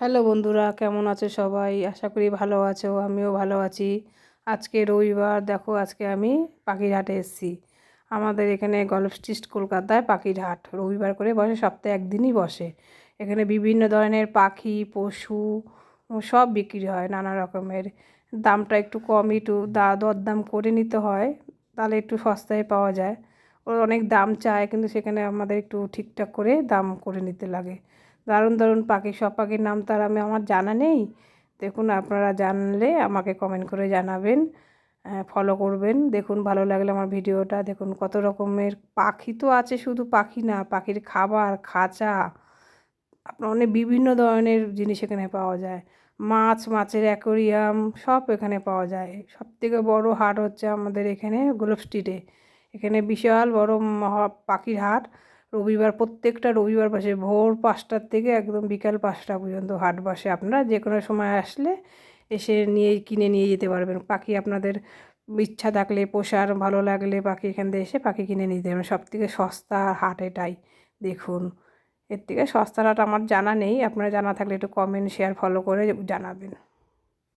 Hello বন্ধুরা, কেমন আছো সবাই? আশা করি ভালো আছো, আমিও ভালো আছি। আজকে রবিবার, দেখো আজকে আমি পাখিরহাটে এসেছি। আমাদের এখানে গল্ফ স্ট্রিট কলকাতায় পাখিরহাট। রবিবার করে বসে, সপ্তাহে একদিনই বসে। এখানে বিভিন্ন ধরনের পাখি, পশু সব বিক্রি হয় নানা রকমের। দামটা একটু কম, একটু দা, দরদাম করে নিতে হয়, তাহলে একটু সস্তায় পাওয়া যায়। ওর অনেক দাম চায়, কিন্তু সেখানে আমাদের একটু ঠিকঠাক করে দাম করে নিতে লাগে। দারুণ দারুণ পাখি, সব পাখির নাম তার আমি, আমার জানা নেই। দেখুন, আপনারা জানলে আমাকে কমেন্ট করে জানাবেন ফলো করবেন। দেখুন, ভালো লাগলে আমার ভিডিওটা। দেখুন, কত রকমের পাখি তো আছে, শুধু পাখি না, পাখির খাবার, খাঁচা। আপনার অনেক বিভিন্ন ধরনের জিনিস এখানে পাওয়া যায়। মাছ, মাছের অ্যাকোরিয়াম, সব এখানে পাওয়া যায়। সব থেকে বড়ো হাট হচ্ছে আমাদের এখানে গোলপ স্ট্রিটে এখানে বিশাল বড় পাখির হাট। রবিবার, প্রত্যেকটা রবিবার বসে ভোর পাঁচটার থেকে একদম বিকাল পাঁচটা পর্যন্ত হাট বসে। আপনারা যে কোনো সময় আসলে এসে নিয়ে, কিনে নিয়ে যেতে পারবেন। পাখি আপনাদের ইচ্ছা থাকলে, পোষার ভালো লাগলে পাখি এখান থেকে এসে পাখি কিনে নিতে পারবেন সব থেকে সস্তা হাট এটাই, দেখুন। এর থেকে সস্তা হাট আমার জানা নেই। আপনারা জানা থাকলে একটু কমেন্ট শেয়ার ফলো করে জানাবেন।